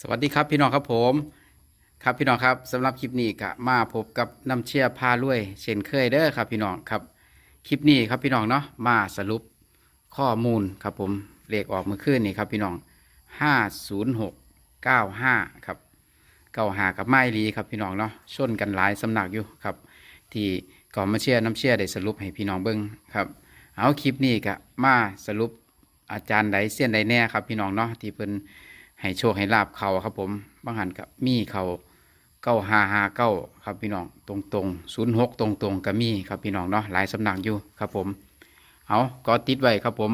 สวัสดีครับพี่น้องครับผม ครับพี่น้องครับสำหรับคลิปนี้ก็มาพบกับน้ำเชี่ยพารวยเช่นเคยเด้อครับพี่น้องครับคลิปนี้ครับพี่น้องเนาะมาสรุปข้อมูลครับผมเลขออกเมื่อคืนนี่ครับพี่น้องห้าศูนย์หกเก้าห้าครับเก้าหากับไม้ลีครับพี่น้องเนาะชนกันหลายสำนักอยู่ครับ ที่ก่อนมาเชี่ยน้ำเชี่ยได้สรุปให้พี่น้องเบิ้งครับเอาคลิปนี้ก็มาสรุปอาจารย์ใดเส้นใดแน่ครับพี่น้องเนาะที่เพิ่น ให้โชคให้ลาบเขาครับผมบางหันกับมีเขาเก้าห้าห้าเก้าครับพี่น้องตรงตรงศูนย์หกตรงตรงๆก็มีครับพี่น้องเนาะหลายสำนักอยู่ครับผมเอาก็ติดไว้ครับผม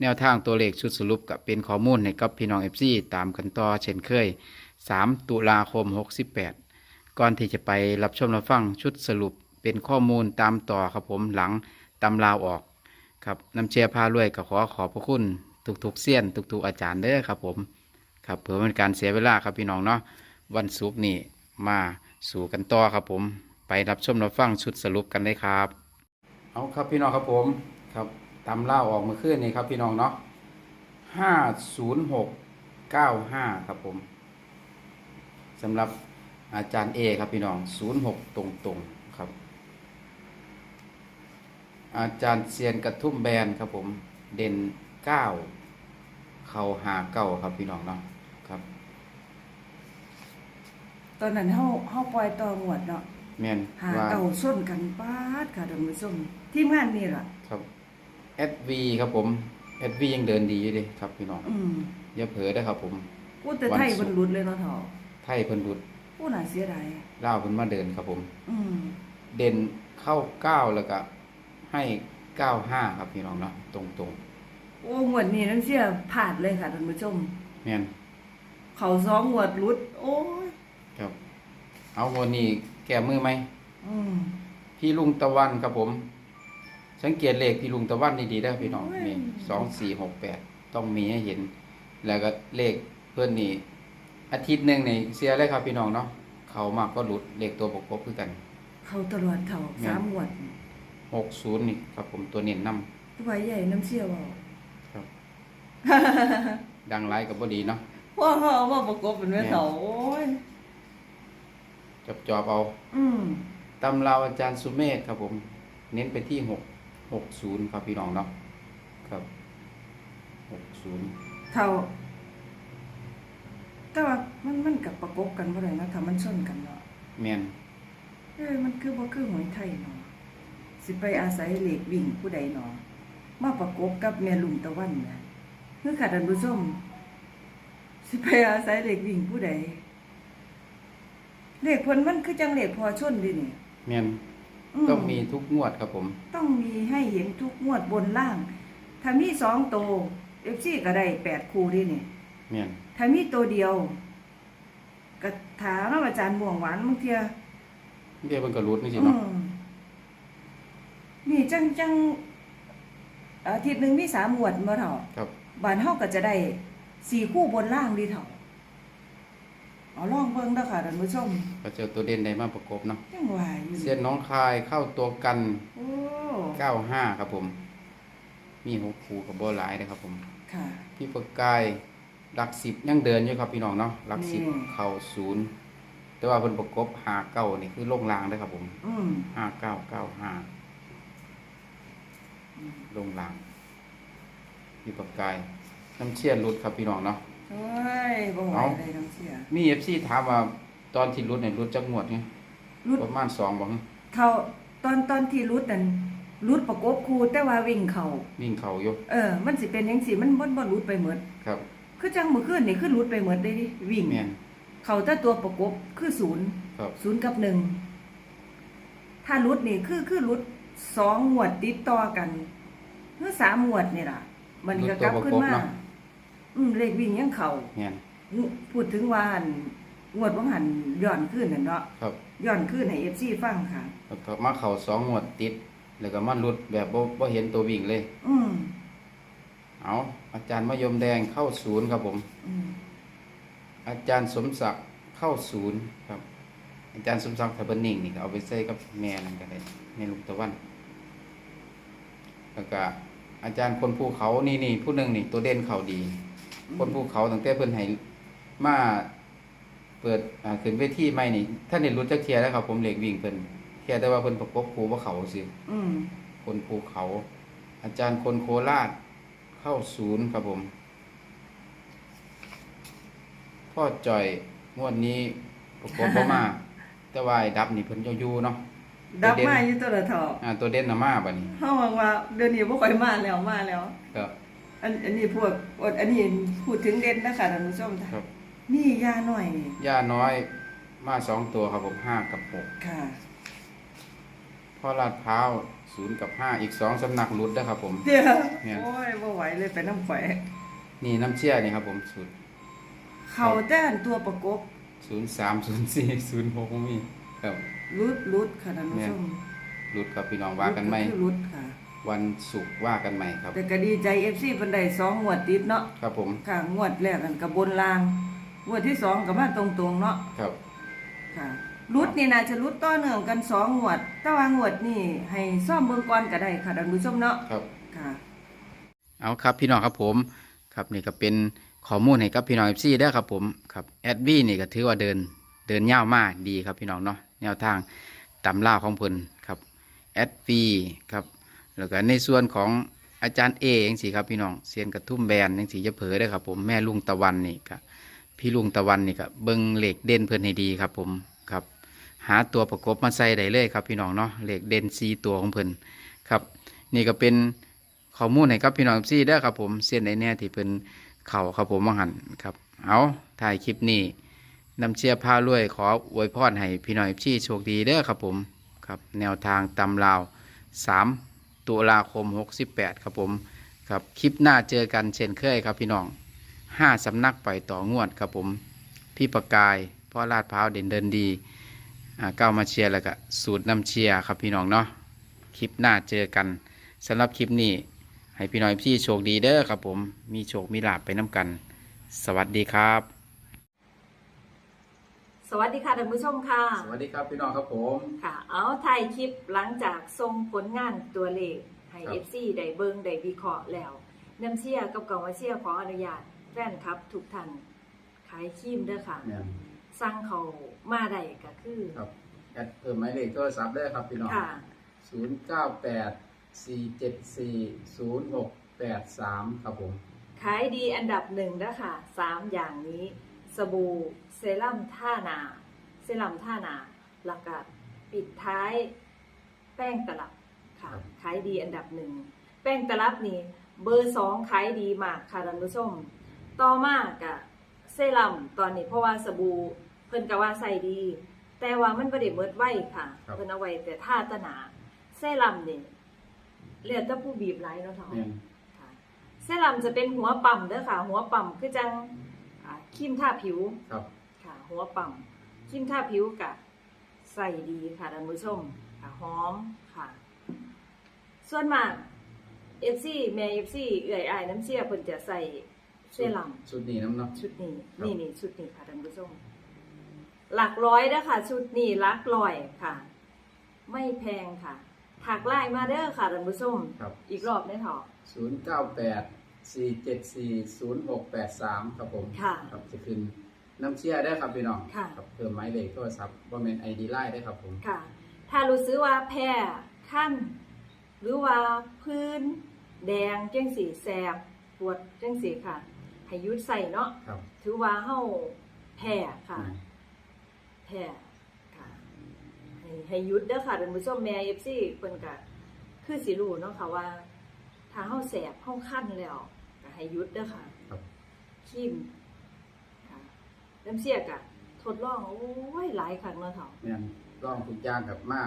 แนวทางตัวเลขชุดสรุปกับเป็นข้อมูลให้กับพี่น้องเอฟซีตามกันต่อเช่นเคย 3 ตุลาคม 68 ก่อนที่จะไปรับชมรับฟังชุดสรุปเป็นข้อมูลตามต่อครับผมหลังตำราวออกครับน้ำเชียร์พารวยก็ขอขอบพระคุณทุกๆเสี้ยนทุกๆอาจารย์เด้อครับผม ครับเพื่อเป็นการเสียเวลาครับพี่น้องเนาะวันศุกร์นี่มาสู่กันต่อครับผม ไปรับชมรับฟังชุดสรุปกันเลยครับ เอาครับพี่น้องครับผมครับตำเล่าออกมาขึ้นนี่ครับพี่น้องเนาะห้าศูนย์หกเก้าห้าครับผมสำหรับอาจารย์เอครับพี่น้องศูนย์หกตรงตรงครับ อาจารย์เซียนกระทุ่มแบนครับผมเด่นเก้าเขาหาเก้าครับพี่น้องเนาะ ครับตอนนั้นเฮาเฮาปล่อยต่อหวดเนาะแม่นหาว่าเก่าส้นกันปาดค่ะท่านผู้ชมทีมงานนี่ล่ะ ครับเอสวีครับผมเอสวียังเดินดีอยู่เดิครับพี่น้องอืมอย่าเผลอได้อครับผม พูดแต่ไทยวันศุกร์ เพิ่นหลุดเลยเนาะเฒ่าไทยเพิ่นรุดผู้น่าเสียดายเล่าวเพิ่นมาเดินครับผม อืมเด่นเข้าเก้าแล้วก็ให้เก้าห้าครับพี่น้องเนาะตรงตรงโอ้หวดนี้นั่นเสียพลาดเลยค่ะท่านผู้ชม ๆแม่น เขาสองหวดหลุด โอ้ยครับ เอาวันนี้แก้มือไหมอืมพี่ลุงตะวันครับผม สังเกตเลขพี่ลุงตะวันดีๆได้อพี่น้องนี่สองสี่หกแปดต้องมีให้เห็น แล้วก็เลขเพื่อนนี่อาทิตย์หนึ่งนี่เสียเลยครับพี่น้องเนาะเขามากก็หลุดเลขตัวประกบคือกันเขาตลอดเฒ่าแม่นสามหวดหกศูนย์นี่ครับผมตัวเน้นนตัวใหญ่น้ำเสียเว้าำครับ ดังไลกับบดีเนาะ พ่อเฮาเอามาประกบเป็นแม่เฒ่าโอ้ยจบจอบๆเอาอืมตำราวอาจารย์สุเมธครับผม เน้นไปที่หกหกศูนย์ครับพี่น้องเนาะครับหกศูนย์เฒ่าแต่ว่ามันมันกับประกบกันบ่ได้นะถ้ามันชนกันเนาะแมนเอ้ยมันคือบ่คือหวยไทยเนาะสิไปอาศัยเหล็กวิ่งผู้ใดเนาะมาประกบกับแม่ลุงตะวันนะคือค่ะท่านผู้ชม สิไปอาศัยเหล็กวิ่งผู้ใดเลขเพิ่นมันคือจังเลขพอชนดินี่แมนอืต้องมีทุกงวดครับผม ต้องมีให้เห็นทุกงวดบนล่าง ถ้ามีสองโตเอฟซีก็ได้แปดคู่ดินี่แมนถ้ามีตัวเดียวก็ถามว่าอาจารย์ม่วงหวานบางเทียเรียกมันกระรุดนี่สิอืเนาะมนี่จังจังอาทิตย์หนึ่งมีสามหมวดมาเถาะครับบานเฮาก็จะได้ สี่คู่บนล่างดีเถาะเอาลองเบิ่งเด้อค่ะท่านผู้ชมก็เจอตัวเด่นได้มาประกบเนาะยังว่าอยู่เส้นน้องคายเข้าตัวกันโอ้95ครับผม มีหกคูกับโบหลายนะครับผม ค่ะ พี่ประกายหลักสิบยังเดินอยู่ครับพี่น้องเนาะหลักสิบนี่ เข่าศูนย์แต่ว่าเพิ่นประกบหาเก้านี่คือลงรางได้อครับผมอืมห้าเก้าเก้าห้าลงราง พี่ประกาย น้ำเชี่ยรุดครับพี่น้องเนาะ โอ้ยบ่ไหวเอาเลยน้ำเสีย มีเอฟซีถามว่าตอนที่รุดเนี่ยรุดจักงวดไงรุด ประมาณสองบ่ฮะเขาตอนตอนที่รุดนั่นรุดประกบคู่แต่ว่าวิ่งเขาวิ่งเข่าอยู่เออ มันสิเป็นจังซี่มันบ่บ่รุดไปหมดครับคือจังมื้อคืนนี่คือรุดไปหมดเลยดิวิ่ง แม่นเขาแต่ตัวประกบคือศูนย์ครับศูศูนย์กับหนึ่งถ้ารุดนี่คือคือรุดสองหมวดติดต่อกันเมื่อสามหมวดนี่ล่ะ มันก็กลับขึ้นมา อืมเลขวิ่งยังเขาแม่นพูดถึงว่าอั่นงวดว่าหันย้อนขึ้นนั่นเนาะครับ ย้อนขึ้นให้เอฟซีฟังค่ะ แล้วก็มาเข่าสองงวดติด แล้วก็มารุดแบบบ่บ่เห็นตัววิ่งเลย อืมเอาอาจารย์มะยมแดงเข้าศูนย์ครับผม อืมอาจารย์สมศักดิ์เข้าศูนย์ครับ อาจารย์สมศักดิ์ไทเบอร์นิ่งนี่ก็เอาไปใส่กับแม่นั่นก็ได้แม่ลูกตะวันแล้วก็อาจารย์คนภูเขานี่นี่ผู้หนึ่งนี่ตัวเด่นเขาดี คนภูเขาตั้งแต่เพิ่นให้มาเปิดอ่าขึ้นเวทีใหม่นี่ท่านเห็นรู้จักเทียแล้วครับ ผมเหล็กวิ่งเพิ่นเทียแต่ว่าเพิ่นประกบครูว่าเขาสิอืมคนภูเขา อาจารย์คนโคราชเข้าศูนย์ครับผม พ่อจ่อยงวดนี้ประกบบ่มา แต่ว่าไอ้ดับนี่เพิ่นอยู่ๆเนาะ ดับมาอยู่ตัวละเถาะอ่าตัวเด่นน่ะมาบัดนี้เฮาว่าว่าเดือนนี้บ่ค่อยมาแล้วมาแล้วก็ อันอันนี้พวกอันนี้พูดถึงเด่นนะคะท่านผู้ชมครับ นี่ยาหน่อยนี่ย่าน้อยมาสองตัวครับผมห้ากับหกค่ะพ่อลาดพร้าวศูนย์กับห้าอีกสองสำนักหลุดนะครับผม เดี๋ยวเนี่ย โอ้ยบ่ไหวเลยไปน้ำข่อยนี่น้ำเชี่ยนี่ครับผมศูนย์เขาแต่อันตัวประกบศูนย์สามศูนย์สี่ศูนย์หกมีครับ รุดรุดค่ะท่านผู้ชมหลุดครับพี่น้องว่ากันไหมรุดคือรุดค่ะ วันศุกร์ว่ากันใหม่ครับ แต่ก็ดีใจ FC เพิ่นได้สองงวดติดเนาะครับผม ค่ะงวดแรกกันกับบนลางงวดที่สองก็มาตรงๆเนาะครับ ค่ะรุดนี่น่าจะรุดต่อเนื่องกันสองงวดแต่ว่างวดนี่ให้ซ่อมเบิ่งก่อนก็ได้ค่ะท่านผู้ชมเนาะครับ ค่ะ เอาครับพี่น้องครับผมครับนี่ก็เป็นข้อมูลให้กับพี่น้องเอฟซีได้อครับผมครับแอดวีนี่ก็ถือว่าเดินเดินยาวมากดีครับพี่น้องเนาะแนวทางตำล่าของเพิ่นครับแอดวีครับ แล้วก็ในส่วนของอาจารย์เอเองสิครับพี่น้องเซียนกระทุ่มแบนยังสีจะเผยได้ครับ ผมแม่ลุงตะวันนี่ก็พี่ลุงตะวันนี่ก็เบิ้งเหล็กเด่นเพิ่อนให้ดีครับ ผมครับ หาตัวประกบมาใส่ได้เลยครับ พี่น้องเนาะเหล็กเด่นซีตัวของเพิ่อนครับ นี่ก็เป็นข้อมูลให้กับพี่น้องซี่ได้ครับ ผมเส้นในแน่ที่เป็นเข่าครับผมมหันครับ เอาถ่ายคลิปนี้นำเชียร์พารวยขออวยพรให้พี่น้องซี่โชคดีเด้อครับผมครับ แนวทางตำลาว3 ตุลาคม 68 ครับผมครับคลิปหน้าเจอกันเช่นเคยครับพี่น้อง5สำนักไปต่องวดครับผม พี่ประกายพ่อลาดพร้าวเด่นเดินดีอ่าก้าวมาเชียร์แล้วก็สูตรน้ำเชียร์ครับพี่น้องเนาะคลิปหน้าเจอกันสำหรับคลิปนี้ ให้พี่น้อยพี่โชคดีเด้อครับผมมีโชคมีลาบไปน้ำกัน สวัสดีครับ สวัสดีค่ะท่านผู้ชมค่ะ สวัสดีครับพี่น้องครับผม ค่ะ เอาถ่ายคลิปหลังจากส่งผลงานตัวเลขให้ครับ FC ได้เบิงได้วิเคราะห์แล้วน้ำเชียร์กับกองมาเชียร์ขออนุญาตแฟนครับทุกท่านขายครีมเด้อค่ะเนี่ยสั่งเขามาได้ก็คือครับแอดเพิ่มหมายเลขโทรศัพท์ได้ครับพี่น้องค่ะศูนย์เก้าแปดสี่เจ็ดสี่ศูนย์หกแปดสามครับผม ขายดีอันดับหนึ่งนะค่ะสามอย่างนี้ สบู่เซรั่มท่านา เซรั่มท่านาหลักกะปิดท้ายแป้งตลับค่ะครับขายดีอันดับหนึ่ง แป้งตลับนี่เบอร์สองขายดีมากค่ะท่านผู้ชม ต่อมากะเซรั่มตอนนี้เพราะว่าสบู่เพิ่นก็ว่าใส่ดี แต่ว่ามันบ่ได้เมิดไว้ค่ะครับเพิ่นเอาไว้แต่ท่าตะหนาเซรั่มนี่เรียกแต่ผู้บีบไหลเนาะเท่าเนี่ยค่ะเซรั่มจะเป็นหัวปั๊มเด้อค่ะ หัวปั๊มคือจังอ่า ครีมทาผิวครับ ค่ะ หัวปั๊มครีมทาผิวกะใส่ดีค่ะท่านผู้ชมค่ะหอมค่ะ ส่วนมาก FC แม่ FC เอื่อยอายน้ำเชี่ยเพิ่นจะใส่เซรั่มชุดนี้น้ำเนาะ ชุดนี้ ครับ นี่นี่ชุดนี้ค่ะท่านผู้ชม หลักร้อยเด้อค่ะชุดนี้หลักร้อยค่ะ ไม่แพงค่ะถักไล่มาเด้อค่ะท่านผู้ชม ครับอีกรอบได้เถอะศูนย์เก้าแปด สี่เจ็ดสี่ศูนย์หกแปดสามครับผมค่ะ ครับจะขึ้นน้ำเชี่ยได้ครับพี่น้องค่ะ ครับเพิ่มหมายเลขโทรศัพท์ว่าเป็นไอดีไลน์ได้ครับผมค่ะ ถ้ารู้สึกว่าแพ้ขั้น หรือว่าพื้น แดงจังสีแสบปวดจังสีค่ะให้หยุดใส่เนาะครับถือว่าเฮาแพ้ค่ะอืมแพ้ค่ะให้ให้หยุดเด้อค่ะท่านผู้ชมแม่ FC เพิ่นก็คือสิรู้เนาะค่ะว่า ถ้าเฮาแสบเฮาคั้นแล้วก็ ให้หยุดเด้อค่ะครับคิมค่ะน้ำเสียกะทดลองโอ้ยหลายครั้งแล้วเถาะเนี่ยร่องทุกอย่างกับมา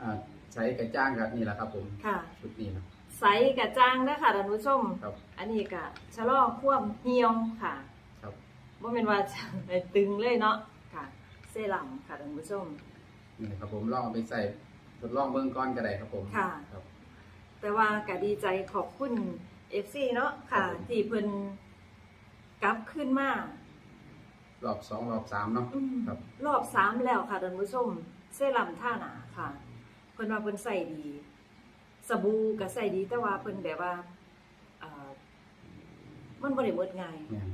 อ่าใช้กระจ้างกับนี่แหละครับ ผมค่ะ ชุดนี้นะ ใสกะจ้างนะค่ะท่านผู้ชม ครับอันนี้กะชะลอความเหี่ยวค่ะครับ บ่เป็นว่าจะไปตึงเลยเนาะค่ะ เซรั่มค่ะท่านผู้ชม นี่ครับผมลองเอาไปใส่ทดลองเบื้องก้อนก็ได้ครับผมค่ะ ครับ แต่ว่ากะดีใจขอบคุณ FC เนาะค่ะ ครับผม ที่เพิ่นกลับขึ้นมารอบสองรอบสามเนาะ อืมครับ รอบสามแล้วค่ะท่านผู้ชมเซรั่มท่าหนาค่ะเพิ่นว่าเพิ่นใส่ดีสบู่ก็ใส่ดีแต่ว่าเพิ่นแบบว่าเอ่อมันบ่ได้หมดง่าย เนี่ย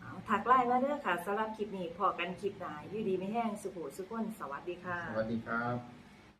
เอาถักไลน์มาเด้อค่ะสำหรับคลิปนี้พอกันคลิปหน้าอยู่ดีไม่แห้งสุขุสุขนสวัสดีค่ะ สวัสดีครับ